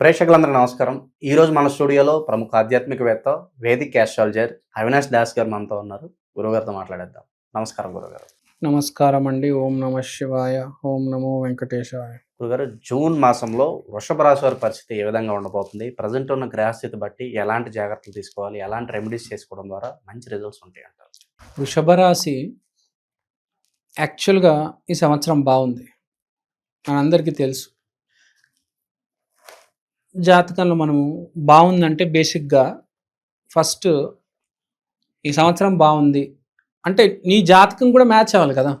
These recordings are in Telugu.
ప్రేక్షకులందరూ నమస్కారం. ఈ రోజు మన స్టూడియోలో ప్రముఖ ఆధ్యాత్మికవేత్త వేదిక్ ఆస్ట్రాలజర్ అవినాష్ దాస్ గారు మనతో ఉన్నారు. గురుగారితో మాట్లాడేద్దాం. నమస్కారం గురుగారు నమస్కారం అండి ఓం నమ శివాయ. ఓం నమో వెంకటేశాయ. గురుగారు జూన్ మాసంలో వృషభ రాశి వారి పరిస్థితి ఏ విధంగా ఉండబోతుంది? ప్రజెంట్ ఉన్న గ్రహస్థితి బట్టి ఎలాంటి జాగ్రత్తలు తీసుకోవాలి? ఎలాంటి రెమెడీస్ చేసుకోవడం ద్వారా మంచి రిజల్ట్స్ ఉంటాయి అంటారు? వృషభ రాశి యాక్చువల్గా ఈ సంవత్సరం బాగుంది. మనందరికీ తెలుసు. జాతకంలో మనము బాగుందంటే బేసిక్గా ఫస్ట్ ఈ సంవత్సరం బాగుంది. అంటే నీ జాతకం కూడా మ్యాచ్ అవ్వాలి కదా?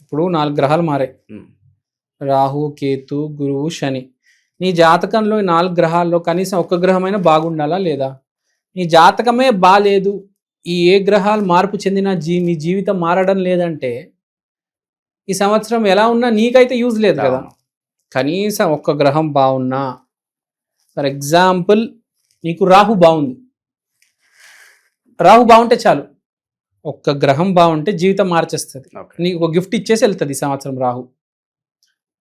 ఇప్పుడు నాలుగు గ్రహాలు మారాయి. రాహు కేతు గురువు శని. నీ జాతకంలో ఈ నాలుగు గ్రహాల్లో కనీసం ఒక్క గ్రహమైనా బాగుండాలా లేదా? నీ జాతకమే బాలేదు. ఈ ఏ గ్రహాలు మార్పు చెందిన జీ నీ జీవితం మారడం లేదంటే ఈ సంవత్సరం ఎలా ఉన్నా నీకైతే యూజ్ లేదు కదా. కనీసం ఒక్క గ్రహం బాగున్నా ఫర్ ఎగ్జాంపుల్ నీకు రాహు బాగుంది రాహు బాగుంటే చాలు. ఒక్క గ్రహం బాగుంటే జీవితం మార్చేస్తుంది. నీకు ఒక గిఫ్ట్ ఇచ్చేసి వెళ్తుంది ఈ సంవత్సరం రాహు.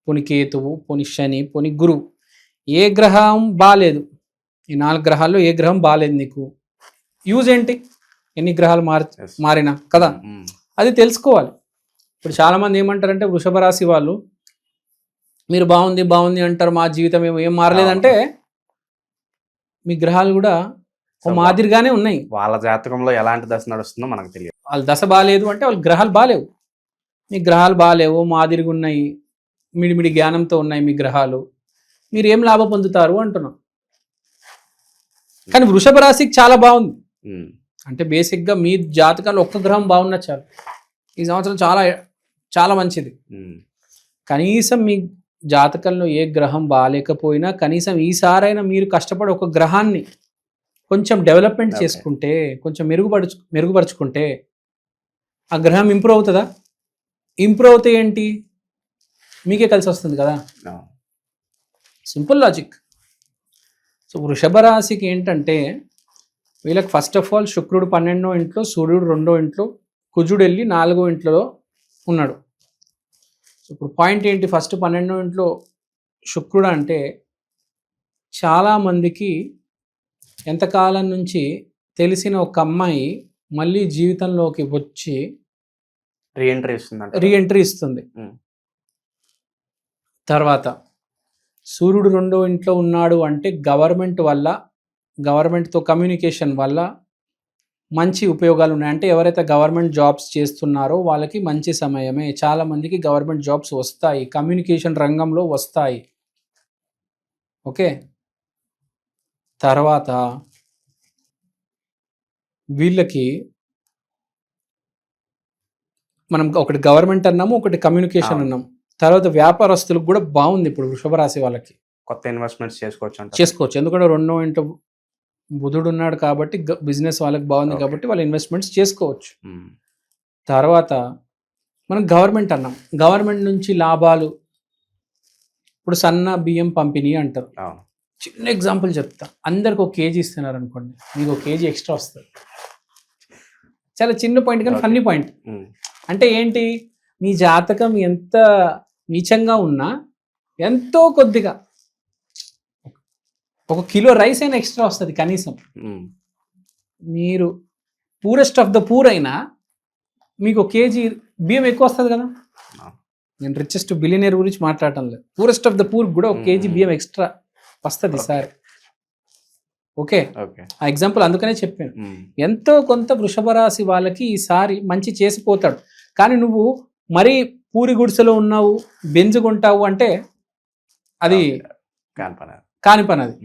పొని కేతువు పొని శని పొని గురువు. ఏ గ్రహం బాలేదు. ఈ నాలుగు గ్రహాల్లో ఏ గ్రహం బాలేదు నీకు? యూజ్ ఏంటి? ఎన్ని గ్రహాలు మారి. మారినా కదా? అది తెలుసుకోవాలి. ఇప్పుడు చాలా మంది ఏమంటారంటే వృషభ రాశి వాళ్ళు మీరు బాగుంది బాగుంది అంటారు మా జీవితం ఏమో ఏం మారలేదంటే మీ గ్రహాలు కూడా మాదిరిగానే ఉన్నాయి. వాళ్ళ జాతకంలో ఎలాంటి దశ నడుస్తుందో మనకు తెలియదు. వాళ్ళ దశ బాగాలేదు అంటే వాళ్ళ గ్రహాలు బాగాలేవు మీ గ్రహాలు బాగాలేవు మాదిరిగా ఉన్నాయి మిడిమిడి జ్ఞానంతో ఉన్నాయి మీ గ్రహాలు. మీరు ఏం లాభం పొందుతారు అంటున్నాం. కానీ వృషభ రాశికి చాలా బాగుంది. అంటే బేసిక్గా మీ జాతకాలు ఒక్క గ్రహం బాగున్నా చాలు. ఈ సంవత్సరం చాలా చాలా మంచిది. కనీసం మీ జాతకంలో ఏ గ్రహం బాగాలేకపోయినా కనీసం ఈసారైనా మీరు కష్టపడి ఒక గ్రహాన్ని కొంచెం డెవలప్మెంట్. చేసుకుంటే కొంచెం మెరుగుపరచు మెరుగుపరుచుకుంటే ఆ గ్రహం ఇంప్రూవ్ అవుతుందా? ఇంప్రూవ్ అవుతే ఏంటి? మీకే కలిసి వస్తుంది కదా. Simple logic. సో వృషభ రాశికి ఏంటంటే వీళ్ళకి ఫస్ట్ ఆఫ్ ఆల్ శుక్రుడు పన్నెండో ఇంట్లో సూర్యుడు రెండో ఇంట్లో కుజుడు వెళ్ళి నాలుగో ఇంట్లో ఉన్నాడు. ఇప్పుడు పాయింట్ ఏంటి? ఫస్ట్ పన్నెండో ఇంట్లో శుక్రుడు అంటే చాలామందికి ఎంతకాలం నుంచి తెలిసిన ఒక అమ్మాయి మళ్ళీ జీవితంలోకి వచ్చి రీఎంట్రీ ఇస్తుందంట. రీఎంట్రీ ఇస్తుంది. Mm. తర్వాత సూర్యుడు రెండో ఇంట్లో ఉన్నాడు అంటే గవర్నమెంట్ వల్ల గవర్నమెంట్తో కమ్యూనికేషన్ వల్ల మంచి ఉపయోగాలు ఉన్నాయి. అంటే ఎవరైతే గవర్నమెంట్ జాబ్స్ చేస్తున్నారో వాళ్ళకి మంచి సమయమే. చాలా మందికి గవర్నమెంట్ జాబ్స్ వస్తాయి. కమ్యూనికేషన్ రంగంలో వస్తాయి. ఓకే? తర్వాత వీళ్ళకి మనం ఒకటి గవర్నమెంట్ అన్నాము ఒకటి కమ్యూనికేషన్. అన్నాము. తర్వాత వ్యాపారస్తులకు కూడా బాగుంది ఇప్పుడు వృషభ రాశి వాళ్ళకి. కొత్త ఇన్వెస్ట్మెంట్స్ చేసుకోవచ్చు చేసుకోవచ్చు. ఎందుకంటే రెండో ఇంట్లో బుధుడు ఉన్నాడు కాబట్టి బిజినెస్ వాళ్ళకి బాగుంది. కాబట్టి వాళ్ళు ఇన్వెస్ట్మెంట్స్ చేసుకోవచ్చు. ఉమ్, తర్వాత మనం గవర్నమెంట్ అన్నాం. గవర్నమెంట్ నుంచి లాభాలు ఇప్పుడు సన్న బియ్యం పంపిణీ అంటారు. చిన్న ఎగ్జాంపుల్ చెప్తా. అందరికి ఒక కేజీ ఇస్తున్నారు అనుకోండి మీకు ఒక కేజీ ఎక్స్ట్రా వస్తుంది. చాలా చిన్న పాయింట్ కానీ. ఫన్నీ పాయింట్ ఉమ్, అంటే ఏంటి? మీ జాతకం ఎంత నీచంగా ఉన్నా ఎంతో కొద్దిగా ఒక కిలో రైస్ అయినా ఎక్స్ట్రా వస్తుంది కనీసం. మీరు పూరెస్ట్ ఆఫ్ ద పూర్ అయినా మీకు ఒక కేజీ బియ్యం ఎక్కువ వస్తుంది కదా. నేను రిచెస్ట్ బిలియనర్ గురించి మాట్లాడటం లేదు. పూరెస్ట్ ఆఫ్ ద పూర్ కూడా ఒక కేజీ. బియ్యం ఎక్స్ట్రా వస్తుంది సార్. ఓకే? ఆ ఎగ్జాంపుల్ అందుకనే చెప్పాను. ఎంతో కొంత వృషభ రాశి వాళ్ళకి ఈసారి మంచి చేసిపోతాడు. కానీ నువ్వు మరీ పూరి గుడిసెలో ఉన్నావు బెంజుకుంటావు అంటే అది. కాని పని అది.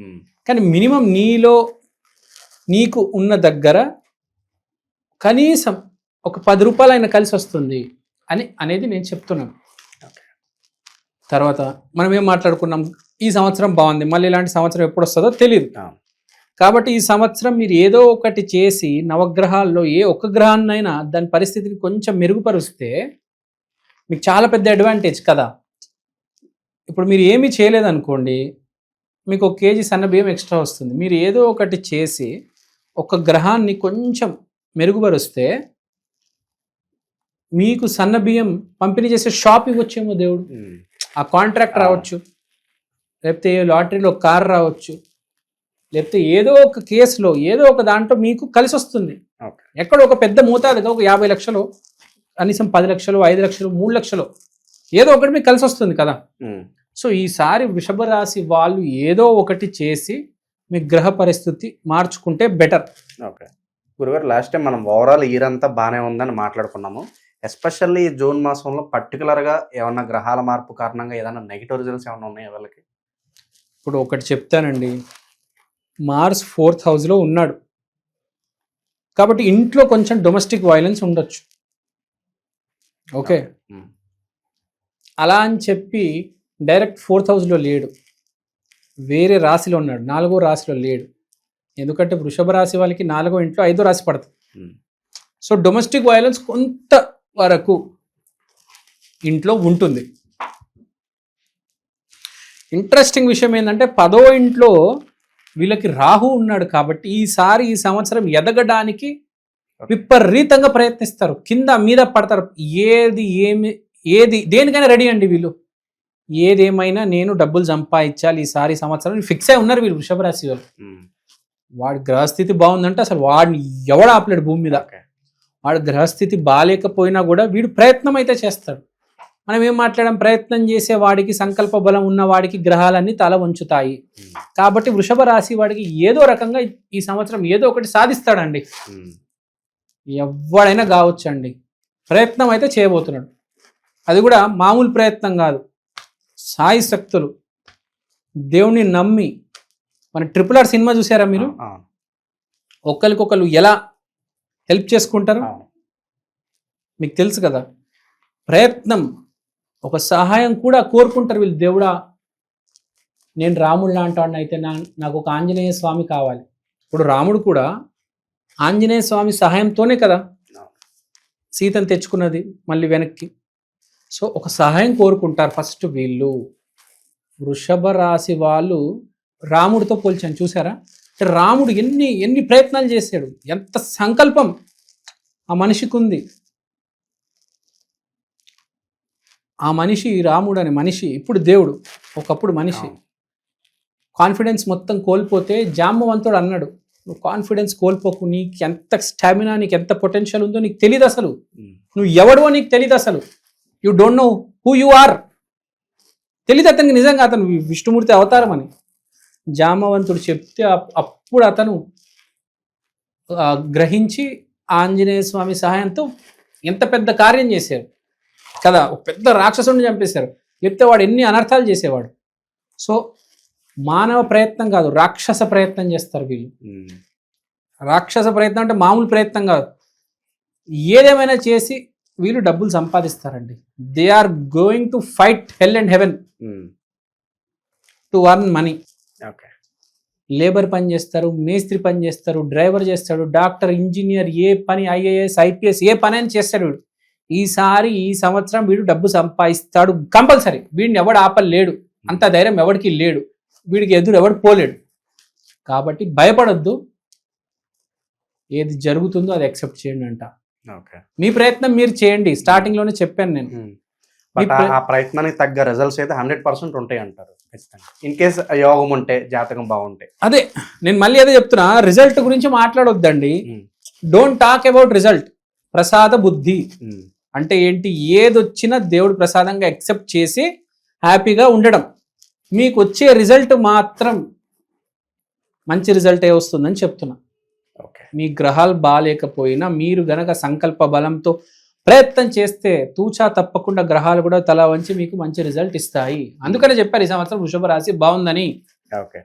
కానీ మినిమం నీలో నీకు ఉన్న దగ్గర కనీసం ఒక పది రూపాయలు అయినా కలిసి వస్తుంది అని అనేది నేను చెప్తున్నాను. తర్వాత మనం ఏం మాట్లాడుకున్నాం? ఈ సంవత్సరం బాగుంది. మళ్ళీ ఇలాంటి సంవత్సరం ఎప్పుడు వస్తుందో తెలియదు. కాబట్టి ఈ సంవత్సరం మీరు ఏదో ఒకటి చేసి నవగ్రహాల్లో ఏ ఒక్క గ్రహాన్నైనా దాని పరిస్థితిని కొంచెం మెరుగుపరుస్తే మీకు చాలా పెద్ద అడ్వాంటేజ్ కదా. ఇప్పుడు మీరు ఏమీ చేయలేదనుకోండి మీకు ఒక కేజీ సన్న బియ్యం ఎక్స్ట్రా వస్తుంది. మీరు ఏదో ఒకటి చేసి ఒక గ్రహాన్ని కొంచెం మెరుగుపరుస్తే మీకు సన్న బియ్యం పంపిణీ చేసే షాప్ ఇవ్వచ్చేమో దేవుడు. ఆ కాంట్రాక్ట్ రావచ్చు. లేకపోతే లాటరీలో కార్ రావచ్చు. లేకపోతే ఏదో ఒక కేసులో ఏదో ఒక దాంట్లో మీకు కలిసి వస్తుంది. ఎక్కడ ఒక పెద్ద మోతాదుగా ఒక యాభై లక్షలు కనీసం పది లక్షలు ఐదు లక్షలు మూడు లక్షలు ఏదో ఒకటి మీకు కలిసి వస్తుంది కదా. సో ఈసారి వృషభ రాశి వాళ్ళు ఏదో ఒకటి చేసి మీ గ్రహ పరిస్థితి మార్చుకుంటే బెటర్ ఓకే. గురుగారు లాస్ట్ టైం మనం ఓవరాల్ ఇయర్ అంతా బాగానే ఉందని మాట్లాడుకున్నాము. ఎస్పెషల్లీ జూన్ మాసంలో పర్టికులర్గా ఏమన్నా గ్రహాల మార్పు కారణంగా ఏదైనా నెగిటివ్ రిజల్ట్స్ ఏమైనా ఉన్నాయా వాళ్ళకి? ఇప్పుడు ఒకటి చెప్తానండి. మార్స్ ఫోర్త్ హౌస్లో ఉన్నాడు. కాబట్టి ఇంట్లో కొంచెం డొమెస్టిక్ వైలెన్స్ ఉండొచ్చు. ఓకే. అలా అని చెప్పి డైరెక్ట్ ఫోర్త్ హౌస్లో లేడు. వేరే రాశిలో ఉన్నాడు. నాలుగో రాశిలో లేడు. ఎందుకంటే వృషభ రాశి వాళ్ళకి నాలుగో ఇంట్లో ఐదో రాశి పడుతుంది ఉమ్. సో డొమెస్టిక్ వైలెన్స్ కొంత వరకు ఇంట్లో ఉంటుంది. ఇంట్రెస్టింగ్ విషయం ఏంటంటే పదో ఇంట్లో వీళ్ళకి రాహు ఉన్నాడు కాబట్టి ఈసారి ఈ సంవత్సరం ఎదగడానికి విపరీతంగా ప్రయత్నిస్తారు. కింద మీద పడతారు. ఏది ఏమి ఏది దేనికైనా రెడీ అండి వీళ్ళు. ఏదేమైనా నేను డబ్బులు సంపాదించాలి ఈసారి సంవత్సరం ఫిక్స్ అయి ఉన్నారు వీళ్ళు వృషభ రాశి వాళ్ళు. వాడి గ్రహస్థితి బాగుందంటే అసలు వాడిని ఎవడ ఆపలేడు భూమి మీద. వాడి గ్రహస్థితి బాగాలేకపోయినా కూడా వీడు ప్రయత్నం అయితే చేస్తాడు. మనం ఏం మాట్లాడడం ప్రయత్నం చేసే వాడికి సంకల్ప బలం ఉన్న వాడికి గ్రహాలన్నీ తల వంచుతాయి. కాబట్టి వృషభ రాశి వాడికి ఏదో రకంగా ఈ సంవత్సరం ఏదో ఒకటి సాధిస్తాడండి. ఎవడైనా కావచ్చండి. ప్రయత్నం అయితే చేయబోతున్నాడు. అది కూడా మామూలు ప్రయత్నం కాదు. సాయి శక్తులు దేవుణ్ణి నమ్మి మన ట్రిపుల్ ఆర్ సినిమా చూసారా మీరు. ఒకరికొకరు ఎలా హెల్ప్ చేసుకుంటారు. మీకు తెలుసు కదా ప్రయత్నం ఒక సహాయం కూడా కోరుకుంటారు వీళ్ళు. దేవుడా నేను రాముడు లాంటి అయితే నా నాకు ఒక ఆంజనేయ స్వామి కావాలి. ఇప్పుడు రాముడు కూడా ఆంజనేయ స్వామి సహాయంతోనే కదా సీతను తెచ్చుకున్నది మళ్ళీ వెనక్కి. సో ఒక సహాయం కోరుకుంటారు ఫస్ట్ వీళ్ళు. వృషభ రాశి వాళ్ళు రాముడితో పోల్చాను చూసారా అంటే రాముడు ఎన్ని ఎన్ని ప్రయత్నాలు చేశాడు? ఎంత సంకల్పం ఆ మనిషికి ఉంది. ఆ మనిషి రాముడు అనే మనిషి ఇప్పుడు దేవుడు ఒకప్పుడు మనిషి. కాన్ఫిడెన్స్ మొత్తం కోల్పోతే జాంబవంతుడు అన్నాడు నువ్వు కాన్ఫిడెన్స్ కోల్పోకు నీకు ఎంత స్టామినా నీకు ఎంత పొటెన్షియల్ ఉందో నీకు తెలియదు అసలు. నువ్వు ఎవడో నీకు తెలియదు అసలు. You don't know who you are తెలియదు అతనికి నిజంగా అతను విష్ణుమూర్తి అవతారం అని. జామవంతుడు చెప్తే అప్- అప్పుడు అతను గ్రహించి ఆంజనేయ స్వామి సహాయంతో ఎంత పెద్ద కార్యం చేశారు కదా ఒక పెద్ద రాక్షసుడిని చంపేశారు. చెప్తే వాడు ఎన్ని అనర్థాలు చేసేవాడు. సో మానవ ప్రయత్నం కాదు రాక్షస ప్రయత్నం చేస్తారు వీళ్ళు. రాక్షస ప్రయత్నం అంటే మామూలు ప్రయత్నం కాదు. ఏదేమైనా చేసి వీళ్ళు డబ్బులు సంపాదిస్తారండి. They are going to fight hell and heaven. To earn money okay labour పని చేస్తారు మేస్త్రి పని చేస్తారు డ్రైవర్ చేస్తాడు డాక్టర్ ఇంజనీర్ ఏ పని ఐఏఎస్ ఐపీఎస్ ఏ పని అని చేస్తాడు వీడు. ఈసారి ఈ సంవత్సరం వీడు డబ్బు సంపాదిస్తాడు కంపల్సరీ. వీడిని ఎవడు ఆపలేడు. అంత ధైర్యం ఎవడికి లేడు. వీడికి ఎదురు ఎవడు పోలేడు. కాబట్టి భయపడొద్దు. ఏది జరుగుతుందో అది యాక్సెప్ట్ చేయండి అంట. మీ ప్రయత్నం మీరు చేయండి. స్టార్టింగ్లోనే చెప్పాను నేను. ఆ ప్రయత్నానికి తగ్గ రిజల్ట్స్ అయితే హండ్రెడ్ పర్సెంట్ ఉంటాయి అంటారు. ఇన్ కేస్ యోగం ఉంటే జాతకం బాగుంటే. అదే నేను మళ్ళీ అదే చెప్తున్నా. రిజల్ట్ గురించి మాట్లాడొద్దండి. డోంట్ టాక్ అబౌట్ రిజల్ట్ ప్రసాద బుద్ధి. అంటే ఏంటి? ఏదొచ్చినా దేవుడు ప్రసాదంగా యాక్సెప్ట్ చేసి హ్యాపీగా ఉండడం. మీకు వచ్చే రిజల్ట్ మాత్రం మంచి రిజల్ట్ ఏ వస్తుందని చెప్తున్నా. మీ గ్రహాలు బాగాలేకపోయినా మీరు గనక సంకల్ప బలంతో ప్రయత్నం చేస్తే తూచా తప్పకుండా గ్రహాలు కూడా తల వంచి మీకు మంచి రిజల్ట్ ఇస్తాయి. అందుకనే చెప్పారు ఈ సంవత్సరం వృషభ రాశి బాగుందని. ఓకే.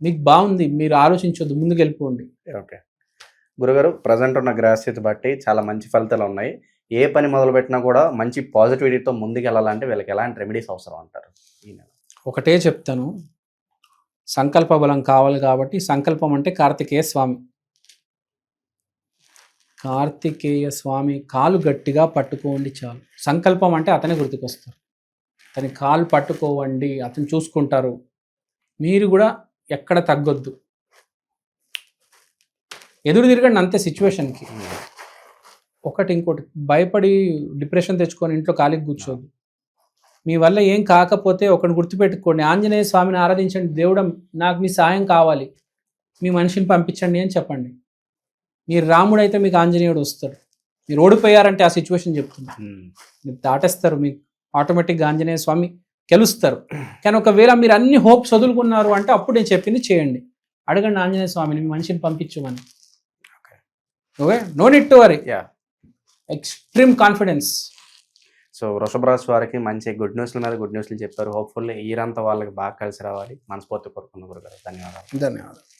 మీకు బాగుంది మీరు ఆలోచించొద్దు ముందుకు వెళ్ళిపోండి. ఓకే. గురుగారు ప్రజెంట్ ఉన్న గ్రహస్థితి బట్టి చాలా మంచి ఫలితాలు ఉన్నాయి. ఏ పని మొదలు పెట్టినా కూడా మంచి పాజిటివిటీతో ముందుకు వెళ్ళాలంటే వీళ్ళకి ఎలాంటి రెమెడీస్ అవసరం అంటారు? ఈ నెల. ఒకటే చెప్తాను. సంకల్ప బలం కావాలి కాబట్టి సంకల్పం అంటే కార్తికేయ స్వామి. కార్తికేయ స్వామి కాలు గట్టిగా పట్టుకోండి చాలు. సంకల్పం అంటే అతనే గుర్తుకొస్తారు. అతని కాలు పట్టుకోవండి అతను చూసుకుంటారు. మీరు కూడా ఎక్కడ తగ్గొద్దు. ఎదురు తిరగండి అంతే సిచ్యువేషన్కి. ఒకటి ఇంకోటి భయపడి డిప్రెషన్ తెచ్చుకొని ఇంట్లో ఖాళీకి కూర్చోద్దు. మీ వల్ల ఏం కాకపోతే ఒకటి గుర్తుపెట్టుకోండి. ఆంజనేయ స్వామిని ఆరాధించండి. దేవుడు నాకు మీ సాయం కావాలి. మీ మనిషిని పంపించండి అని చెప్పండి. మీరు రాముడు అయితే మీకు ఆంజనేయుడు వస్తాడు. మీరు ఓడిపోయారంటే ఆ సిచ్యువేషన్ చెప్తున్నా. ఉమ్. మీరు దాటేస్తారు మీకు ఆటోమేటిక్గా ఆంజనేయ స్వామి గెలుస్తారు. కానీ ఒకవేళ మీరు అన్ని హోప్స్ వదులుకున్నారు అంటే అప్పుడు నేను చెప్పింది చేయండి. అడగండి ఆంజనేయ స్వామిని మీ మనిషిని పంపించమని. Okay. No need to worry yeah extreme confidence so వృషభ రాశి వారికి మంచి గుడ్ న్యూస్ల మీద గుడ్ న్యూస్లు చెప్పారు. హోప్ఫుల్లీ ఇయర్ అంతా వాళ్ళకి బాగా కలిసి రావాలి. మనస్ఫూర్తి కోరుకున్న గురుగారు. ధన్యవాదాలు. ధన్యవాదాలు.